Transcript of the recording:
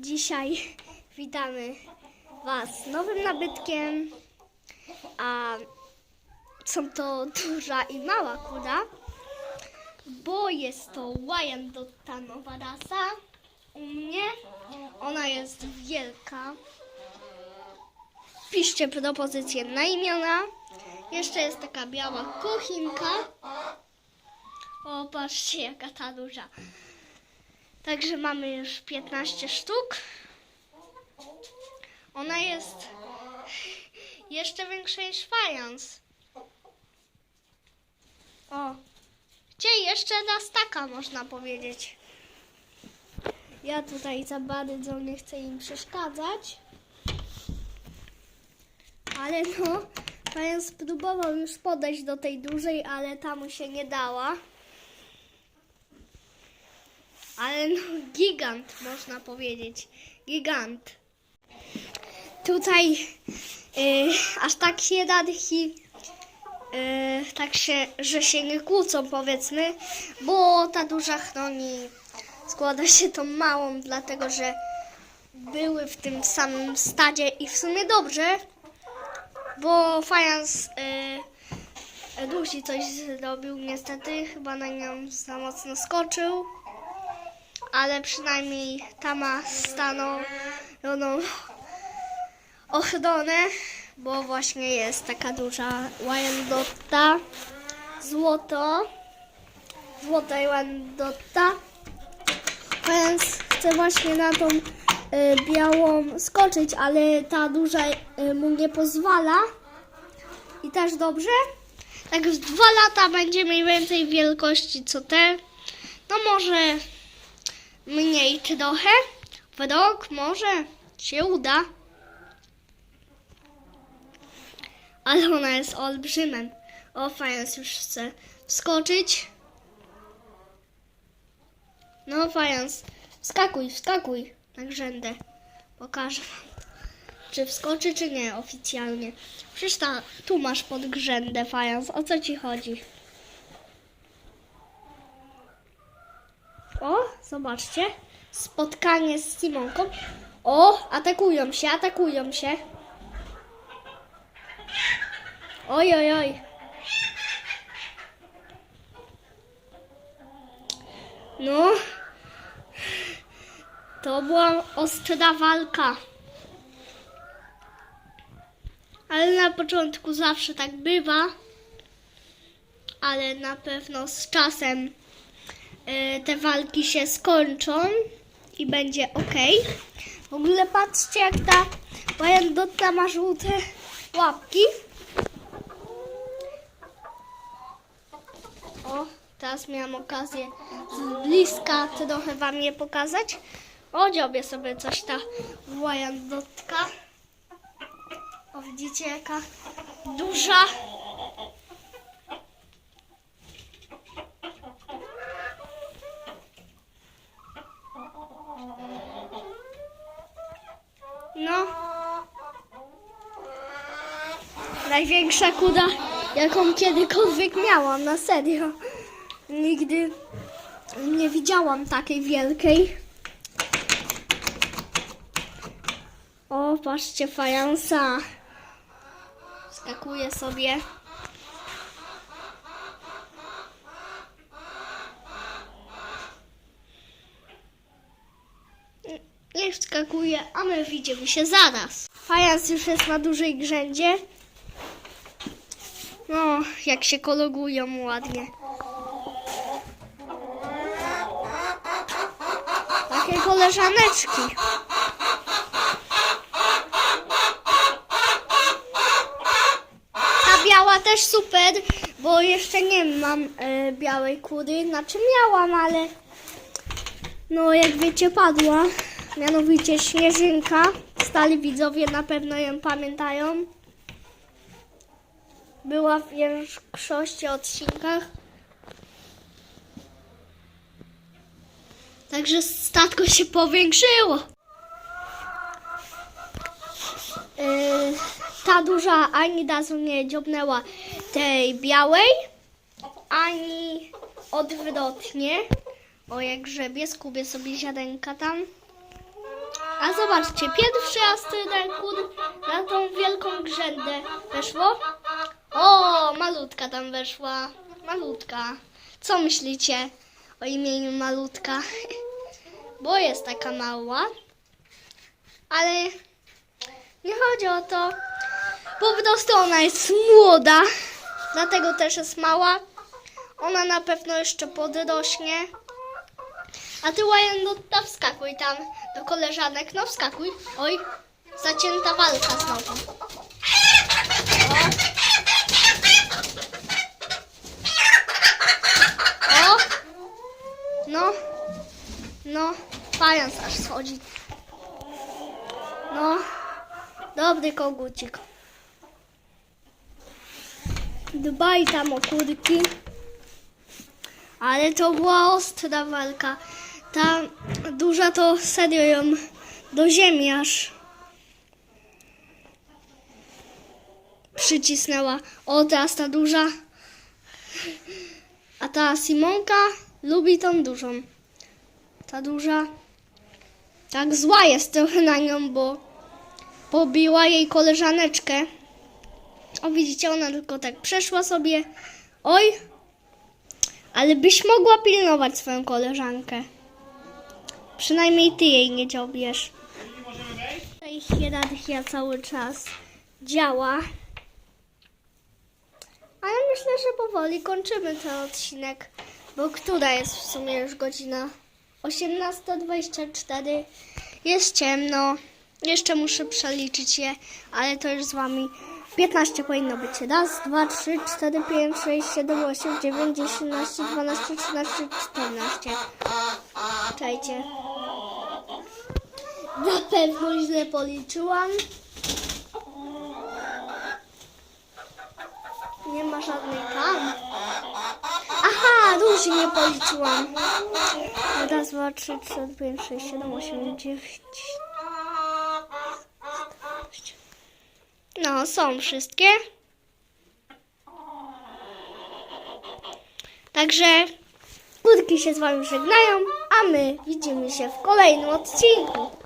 Dzisiaj witamy Was z nowym nabytkiem, a są to duża i mała kuda, bo jest to Wyandotta nowa rasa u mnie. Ona jest wielka. Piszcie propozycje na imiona. Jeszcze jest taka biała kuchinka. O, patrzcie jaka ta duża. Także mamy już 15 sztuk. Ona jest jeszcze większa niż fajans. O, gdzie jeszcze raz taka można powiedzieć. Ja tutaj za bardzo nie chcę im przeszkadzać. Ale no, fajans próbował już podejść do tej dużej, ale ta mu się nie dała. Ale no, gigant można powiedzieć. Gigant. Tutaj y, aż tak się dadki, y, tak się, że się nie kłócą powiedzmy, bo ta duża chroni składa się tą małą, dlatego że były w tym samym stadzie i w sumie dobrze, bo fajans y, dusi coś zrobił niestety, chyba na nią za mocno skoczył ale przynajmniej ta ma stanowioną ochronę, bo właśnie jest taka duża Wyandotta, złoto, złota Wyandotta, więc chcę właśnie na tą y, białą skoczyć, ale ta duża y, mu nie pozwala. I też dobrze. Tak z dwa lata będzie mniej więcej wielkości co te, no może mniej trochę. W rok może się uda. Ale ona jest olbrzymem. O, fajans już chce wskoczyć. No, fajans. Wskakuj, wskakuj na grzędę. Pokażę wam, czy wskoczy, czy nie oficjalnie. Przecież ta, tu masz pod grzędę fajans. O co ci chodzi? O, zobaczcie. Spotkanie z Simonką. O, atakują się, atakują się. Oj, oj, oj. No. To była ostra walka. Ale na początku zawsze tak bywa. Ale na pewno z czasem te walki się skończą i będzie ok. W ogóle patrzcie, jak ta Wyandotta ma żółte łapki. O, teraz miałam okazję z bliska trochę wam je pokazać. O, dziobie sobie coś ta Wyandotka. O, widzicie, jaka duża. No. Największa kuda, jaką kiedykolwiek miałam, na serio. Nigdy nie widziałam takiej wielkiej. O, patrzcie, fajansa. Skakuje sobie. Niech skakuje, a my widzimy się zaraz. Fajans już jest na dużej grzędzie. No, jak się kolegują ładnie. Takie koleżaneczki. Ta biała też super, bo jeszcze nie mam e, białej kury. Znaczy miałam, ale no jak wiecie padła. Mianowicie Śnieżynka. Stali widzowie na pewno ją pamiętają. Była w większości odcinkach. Także statko się powiększyło. Yy, ta duża ani razu nie dziobnęła tej białej, ani odwrotnie. O, jak grzebie, skubię sobie ziarenka tam. Zobaczcie, pierwszy kur na tą wielką grzędę weszło. O, malutka tam weszła. Malutka. Co myślicie o imieniu malutka? Bo jest taka mała. Ale nie chodzi o to. Po prostu ona jest młoda. Dlatego też jest mała. Ona na pewno jeszcze podrośnie. A ty Łajanutta wskakuj tam do koleżanek. No wskakuj. Oj, zacięta walka znowu. O! O! No, no, fajans aż schodzi. No, dobry kogucik. Dbaj tam o kurki. Ale to była ostra walka. Ta duża to serio ją do ziemi aż przycisnęła. O, teraz ta duża. A ta Simonka lubi tą dużą. Ta duża tak zła jest trochę na nią, bo pobiła jej koleżaneczkę. O, widzicie, ona tylko tak przeszła sobie. Oj, ale byś mogła pilnować swoją koleżankę. Przynajmniej ty jej nie dziobierz. Tutaj hierarchia cały czas działa. Ale myślę, że powoli kończymy ten odcinek. Bo która jest w sumie już godzina 18.24. Jest ciemno. Jeszcze muszę przeliczyć je, ale to już z wami 15 powinno być. Raz, dwa, trzy, cztery, pięć, sześć, siedem, osiem, dziewięć, dziesięć, dwanaście, trzynaście, czternaście. Czekajcie. Na pewno źle policzyłam. Nie ma żadnej tam. Aha, różnie nie policzyłam. Raz, dwa, trzy, cztery, pięć, sześć, siedem, osiem, dziewięć. No, są wszystkie. Także kurki się z wami żegnają, a my widzimy się w kolejnym odcinku.